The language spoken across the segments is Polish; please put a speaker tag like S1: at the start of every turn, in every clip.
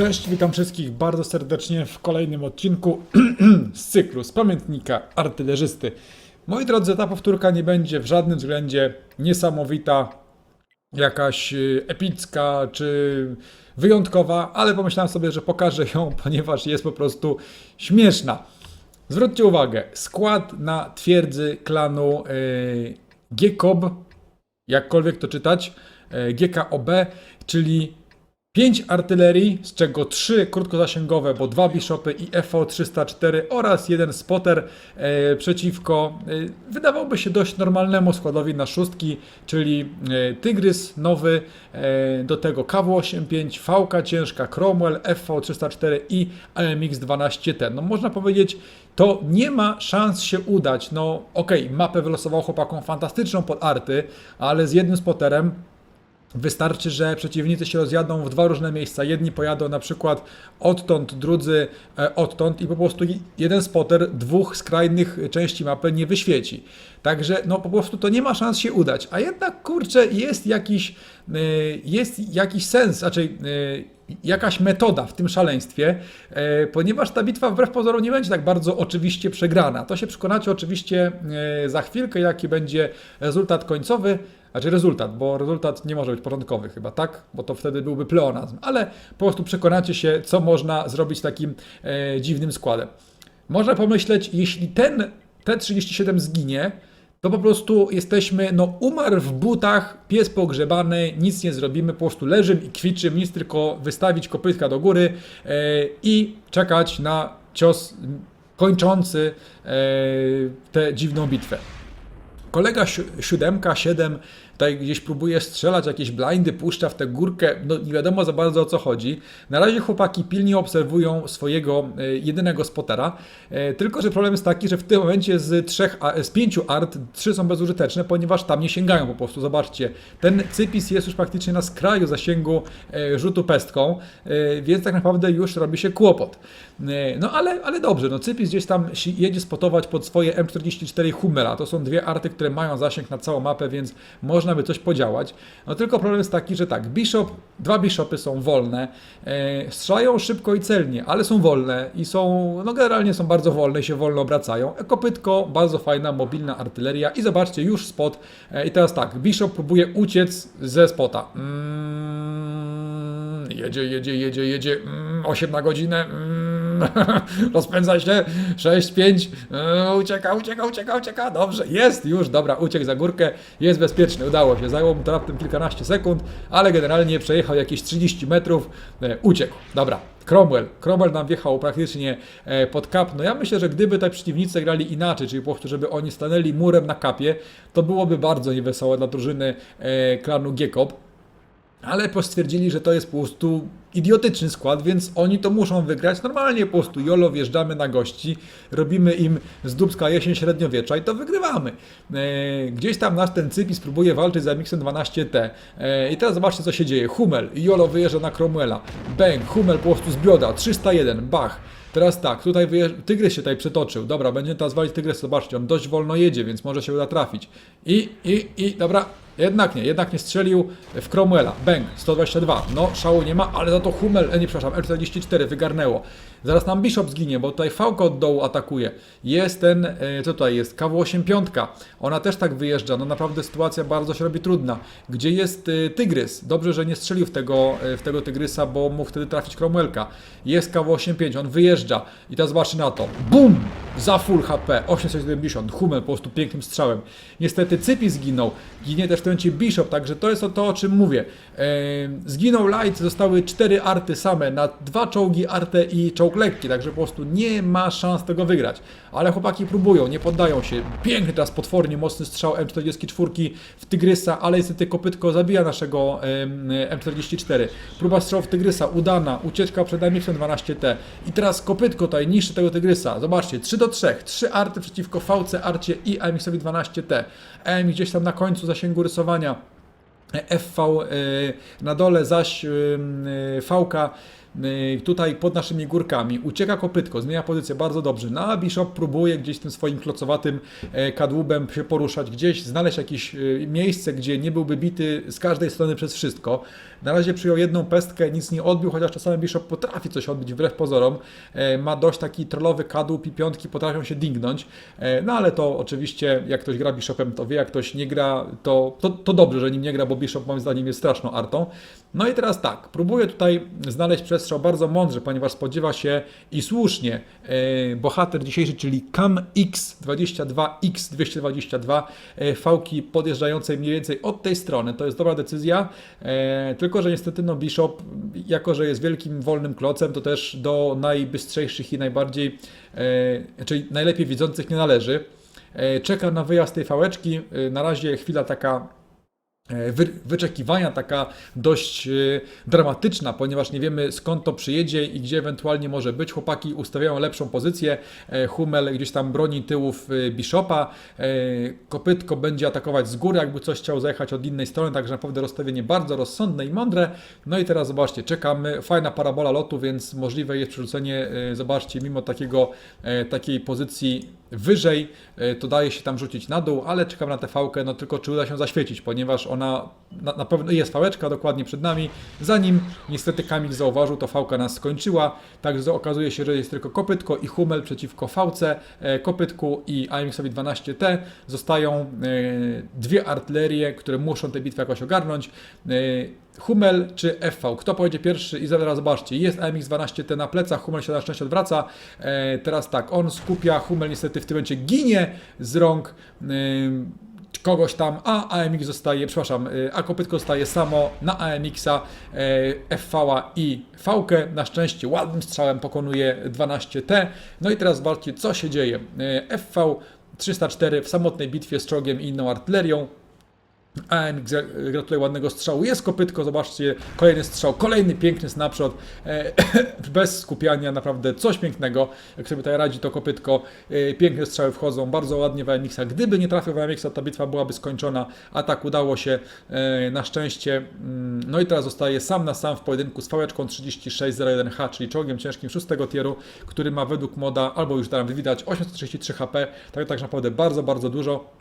S1: Cześć, witam wszystkich bardzo serdecznie w kolejnym odcinku z cyklu z pamiętnika artylerzysty. Moi drodzy, ta powtórka nie będzie w żadnym względzie niesamowita, jakaś y, epicka czy wyjątkowa, ale pomyślałem sobie, że pokażę ją, ponieważ jest po prostu śmieszna. Zwróćcie uwagę, skład na twierdzy klanu y, GKOB, jakkolwiek to czytać, y, GKOB, czyli 5 artylerii, z czego 3 krótkozasięgowe, bo 2 bishopy i FV304 oraz jeden spotter e, przeciwko, e, wydawałby się dość normalnemu składowi na szóstki, czyli e, Tygrys nowy, e, do tego KW85, VK ciężka, Cromwell, FV304 i AMX12T. No można powiedzieć, to nie ma szans się udać. No okej, mapę wylosował chłopakom fantastyczną pod arty, ale z jednym spotterem Wystarczy, że przeciwnicy się rozjadą w dwa różne miejsca. Jedni pojadą na przykład odtąd, drudzy e, odtąd i po prostu jeden spotter dwóch skrajnych części mapy nie wyświeci. Także no po prostu to nie ma szans się udać. A jednak kurczę jest jakiś, e, jest jakiś sens, raczej e, jakaś metoda w tym szaleństwie, e, ponieważ ta bitwa wbrew pozorom nie będzie tak bardzo oczywiście przegrana. To się przekonacie oczywiście za chwilkę, jaki będzie rezultat końcowy. Znaczy rezultat, bo rezultat nie może być porządkowy chyba, tak? Bo to wtedy byłby pleonazm, ale po prostu przekonacie się, co można zrobić takim e, dziwnym składem. Można pomyśleć, jeśli ten T-37 zginie, to po prostu jesteśmy, no umarł w butach, pies pogrzebany, nic nie zrobimy, po prostu leżymy i kwiczym, nic tylko wystawić kopytka do góry e, i czekać na cios kończący e, tę dziwną bitwę. Kolega si- siódemka, 7 tutaj gdzieś próbuje strzelać, jakieś blindy puszcza w tę górkę, no nie wiadomo za bardzo o co chodzi. Na razie chłopaki pilnie obserwują swojego e, jedynego spotera, e, tylko że problem jest taki, że w tym momencie z trzech, a- z pięciu art trzy są bezużyteczne, ponieważ tam nie sięgają po prostu. Zobaczcie, ten cypis jest już praktycznie na skraju zasięgu e, rzutu pestką, więc tak naprawdę już robi się kłopot. E, No ale, ale dobrze, no cypis gdzieś tam jedzie spotować pod swoje M44 Hummela. To są dwie arty, które mają zasięg na całą mapę, więc można by coś podziałać. No tylko problem jest taki, że tak, bishop, dwa bishopy są wolne, e, szybko i celnie, ale są wolne i są, no generalnie są bardzo wolne i się wolno obracają. Kopytko, bardzo fajna, mobilna artyleria i zobaczcie, już spot. E, I teraz tak, bishop próbuje uciec ze spota. Mm, jedzie, jedzie, jedzie, jedzie, mm, 8 na godzinę, mm, rozpędza się, 6, 5, yy, ucieka, ucieka, ucieka, ucieka, dobrze, jest już, dobra, uciekł za górkę, jest bezpieczny, udało się, zajęło mu to raptem kilkanaście sekund, ale generalnie przejechał jakieś 30 metrów, e, uciekł, dobra. Cromwell. Cromwell nam wjechał praktycznie e, pod kap. No ja myślę, że gdyby tutaj przeciwnicy grali inaczej, czyli po prostu, żeby oni stanęli murem na kapie, to byłoby bardzo niewesołe dla drużyny e, klanu Giekop. Ale postwierdzili, że to jest po prostu idiotyczny skład, więc oni to muszą wygrać. Normalnie po prostu jolo wjeżdżamy na gości, robimy im z dubska jesień średniowiecza i to wygrywamy. E, gdzieś tam nasz ten cypis próbuje walczyć z MX 12T. E, I teraz zobaczcie co się dzieje. Hummel, jolo wyjeżdża na Cromwella. Bang, Hummel po prostu z bioda, 301, bach. Teraz tak, tutaj wyjeżdż... Tygrys się tutaj przetoczył. Dobra, będzie teraz walić Tygrys. Zobaczcie, on dość wolno jedzie, więc może się uda trafić. I, i, i, dobra, jednak nie, jednak nie strzelił w Cromwella. Bang, 122. No, szału nie ma, ale za to Hummel, e, nie przepraszam, L44 wygarnęło. Zaraz nam Bishop zginie, bo tutaj Fałka od dołu atakuje. Jest ten, e, co tutaj jest, KW85. Ona też tak wyjeżdża. No naprawdę sytuacja bardzo się robi trudna. Gdzie jest e, Tygrys? Dobrze, że nie strzelił w tego, e, w tego Tygrysa, bo mógł wtedy trafić Cromwellka. Jest KW85, on wyjeżdża. I teraz zobaczcie na to. BUM! Za full HP, 870. Hummel po prostu pięknym strzałem. Niestety Cypi zginął. Ginie też w tym Bishop, także to jest to, o czym mówię. Zginął Light, zostały cztery arty same na dwa czołgi artę i czołg lekki, także po prostu nie ma szans tego wygrać. Ale chłopaki próbują, nie poddają się. Piękny teraz potwornie mocny strzał M44 w Tygrysa, ale niestety kopytko zabija naszego em, M44. Próba strzału w Tygrysa, udana, ucieczka przed MX 12T. I teraz kopytko tutaj niszczy tego Tygrysa. Zobaczcie, 3 do 3, 3 arty przeciwko VC Arcie i AMX 12T. AM gdzieś tam na końcu zasięgu rysowania. FV y, na dole, zaś y, VK y, tutaj pod naszymi górkami. Ucieka kopytko, zmienia pozycję bardzo dobrze. No a Bishop próbuje gdzieś tym swoim klocowatym e, kadłubem się poruszać, gdzieś znaleźć jakieś y, miejsce, gdzie nie byłby bity z każdej strony przez wszystko. Na razie przyjął jedną pestkę, nic nie odbił, chociaż czasami Bishop potrafi coś odbić wbrew pozorom. E, Ma dość taki trollowy kadłub i piątki potrafią się dingnąć. E, No ale to oczywiście, jak ktoś gra Bishopem, to wie, jak ktoś nie gra, to, to, to dobrze, że nim nie gra, bo Bishop moim zdaniem jest straszną artą. No i teraz tak, próbuję tutaj znaleźć przestrzał bardzo mądrze, ponieważ spodziewa się i słusznie e, bohater dzisiejszy, czyli Cam X22, X222, e, fałki podjeżdżającej mniej więcej od tej strony. To jest dobra decyzja, e, tylko że niestety no Bishop, jako że jest wielkim wolnym klocem, to też do najbystrzejszych i najbardziej, e, czyli najlepiej widzących nie należy. E, Czeka na wyjazd tej fałeczki. Na razie chwila taka wyczekiwania, taka dość e, dramatyczna, ponieważ nie wiemy skąd to przyjedzie i gdzie ewentualnie może być. Chłopaki ustawiają lepszą pozycję. E, Hummel gdzieś tam broni tyłów e, Bishopa. E, Kopytko będzie atakować z góry, jakby coś chciał zajechać od innej strony, także naprawdę rozstawienie bardzo rozsądne i mądre. No i teraz zobaczcie, czekamy. Fajna parabola lotu, więc możliwe jest przerzucenie, e, zobaczcie, mimo takiego, e, takiej pozycji wyżej, e, to daje się tam rzucić na dół, ale czekam na tę fałkę, no tylko czy uda się zaświecić, ponieważ ona na, na pewno jest fałeczka dokładnie przed nami. Zanim niestety Kamil zauważył, to fałka nas skończyła, także okazuje się, że jest tylko kopytko i Hummel przeciwko fałce, e, kopytku i AMX-owi 12T. Zostają e, dwie artylerie, które muszą tę bitwę jakoś ogarnąć. Hummel czy FV? Kto pojedzie pierwszy? I zaraz zobaczcie, jest AMX-12T na plecach, Hummel się na szczęście odwraca. E, teraz tak, on skupia, Hummel niestety w tym momencie ginie z rąk e, kogoś tam, a AMX zostaje, przepraszam, e, a kopytko zostaje samo na AMX-a, e, FV-a i V-kę. Na szczęście ładnym strzałem pokonuje 12T. No i teraz zobaczcie, co się dzieje. E, FV 304 w samotnej bitwie z czołgiem i inną artylerią. AMX gratuluję ładnego strzału. Jest kopytko, zobaczcie, kolejny strzał, kolejny piękny snapshot, e, bez skupiania, naprawdę coś pięknego. Jak sobie tutaj radzi to kopytko, e, piękne strzały wchodzą, bardzo ładnie w AMX-a. Gdyby nie trafił w AMX-a, ta bitwa byłaby skończona, a tak udało się e, na szczęście. Mm, No i teraz zostaje sam na sam w pojedynku z fałeczką 3601H, czyli czołgiem ciężkim szóstego tieru, który ma według moda, albo już tam widać, 833 HP, tak, tak naprawdę bardzo, bardzo dużo.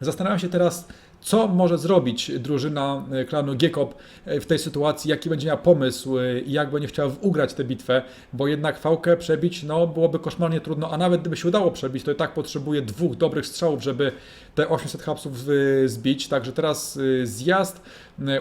S1: Zastanawiam się teraz, co może zrobić drużyna e, klanu Giekop e, w tej sytuacji, jaki będzie miała pomysł e, i jak będzie chciała ugrać tę bitwę, bo jednak fałkę przebić no, byłoby koszmarnie trudno, a nawet gdyby się udało przebić, to i tak potrzebuje dwóch dobrych strzałów, żeby te 800 hapsów zbić, także teraz zjazd,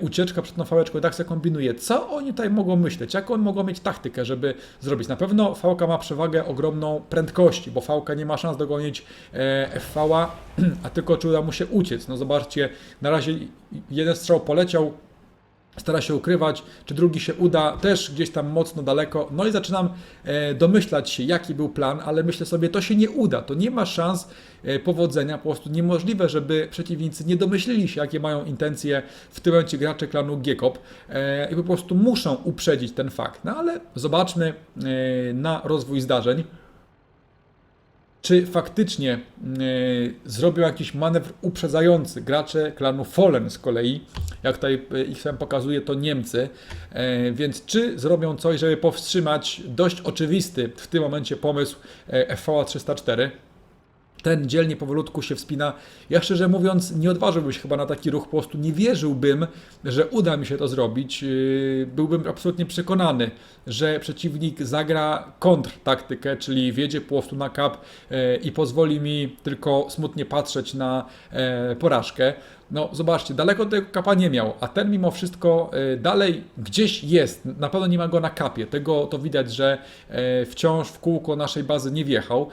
S1: ucieczka przed tą fałeczką i tak sobie kombinuje. Co oni tutaj mogą myśleć? Jaką oni mogą mieć taktykę, żeby zrobić? Na pewno fałka ma przewagę ogromną prędkości, bo fałka nie ma szans dogonić FV-a, a tylko czy uda mu się uciec. No zobaczcie, na razie jeden strzał poleciał, stara się ukrywać, czy drugi się uda, też gdzieś tam mocno daleko. No i zaczynam e, domyślać się, jaki był plan, ale myślę sobie, to się nie uda, to nie ma szans e, powodzenia, po prostu niemożliwe, żeby przeciwnicy nie domyślili się, jakie mają intencje w tym momencie gracze klanu Giekop e, i po prostu muszą uprzedzić ten fakt. No ale zobaczmy na rozwój zdarzeń czy faktycznie y, zrobią jakiś manewr uprzedzający. Gracze klanu Fallen z kolei, jak tutaj y, ich sam pokazuje, to Niemcy, e, więc czy zrobią coś, żeby powstrzymać dość oczywisty w tym momencie pomysł e, FV 304? Ten dzielnie powolutku się wspina. Ja szczerze mówiąc nie odważyłbym się chyba na taki ruch, po prostu nie wierzyłbym, że uda mi się to zrobić. Yy, Byłbym absolutnie przekonany, że przeciwnik zagra kontrtaktykę, czyli wjedzie po prostu na kap yy, i pozwoli mi tylko smutnie patrzeć na yy, porażkę. No zobaczcie, daleko tego kapa nie miał, a ten mimo wszystko dalej gdzieś jest. Na pewno nie ma go na kapie. Tego to widać, że wciąż w kółko naszej bazy nie wjechał.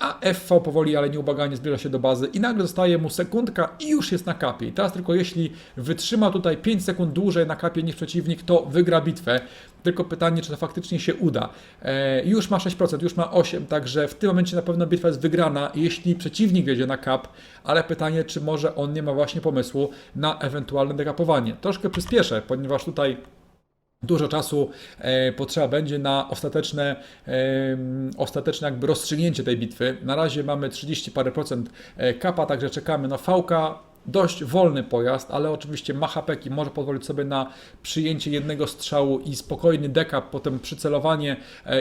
S1: A FV powoli, ale nieubłaganie zbliża się do bazy i nagle zostaje mu sekundka i już jest na kapie. I teraz tylko jeśli wytrzyma tutaj 5 sekund dłużej na kapie niż przeciwnik, to wygra bitwę. Tylko pytanie, czy to faktycznie się uda. E, już ma 6%, już ma 8%, także w tym momencie na pewno bitwa jest wygrana, jeśli przeciwnik wiedzie na kap, ale pytanie, czy może on nie ma właśnie pomysłu na ewentualne dekapowanie. Troszkę przyspieszę, ponieważ tutaj Dużo czasu e, potrzeba będzie na ostateczne, e, ostateczne jakby rozstrzygnięcie tej bitwy. Na razie mamy 30 parę procent e, kapa, także czekamy na fałka. dość wolny pojazd, ale oczywiście ma hapeki, może pozwolić sobie na przyjęcie jednego strzału i spokojny dekap, potem przycelowanie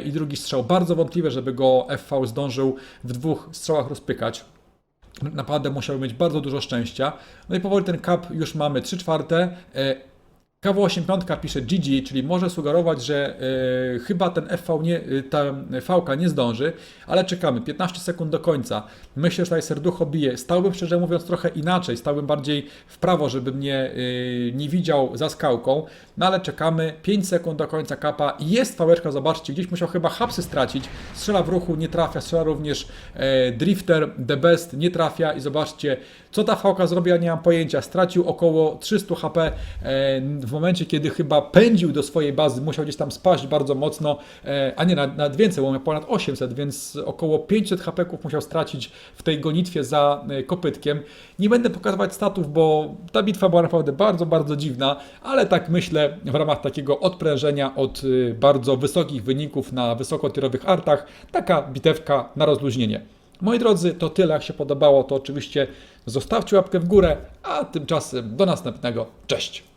S1: i drugi strzał. Bardzo wątpliwe, żeby go FV zdążył w dwóch strzałach rozpykać. Naprawdę musiał mieć bardzo dużo szczęścia. No i powoli ten kap już mamy 3 czwarte. E, KW85 pisze GG, czyli może sugerować, że e, chyba ten FV nie, e, ta VK nie zdąży, ale czekamy. 15 sekund do końca. Myślę, że tutaj serducho bije. Stałbym szczerze mówiąc trochę inaczej, stałbym bardziej w prawo, żeby mnie e, nie widział za skałką, no ale czekamy. 5 sekund do końca kapa. Jest fałeczka, zobaczcie, gdzieś musiał chyba hapsy stracić. Strzela w ruchu, nie trafia, strzela również Drifter, The Best, nie trafia i zobaczcie, co ta VK zrobiła, nie mam pojęcia. Stracił około 300 HP w momencie, kiedy chyba pędził do swojej bazy, musiał gdzieś tam spaść bardzo mocno, e, a nie, nawet, nawet więcej, bo miał ponad 800, więc około 500 HP musiał stracić w tej gonitwie za e, kopytkiem. Nie będę pokazywać statów, bo ta bitwa była naprawdę bardzo, bardzo dziwna, ale tak myślę, w ramach takiego odprężenia od e, bardzo wysokich wyników na wysokotierowych artach, taka bitewka na rozluźnienie. Moi drodzy, to tyle. Jak się podobało, to oczywiście zostawcie łapkę w górę, a tymczasem do następnego. Cześć!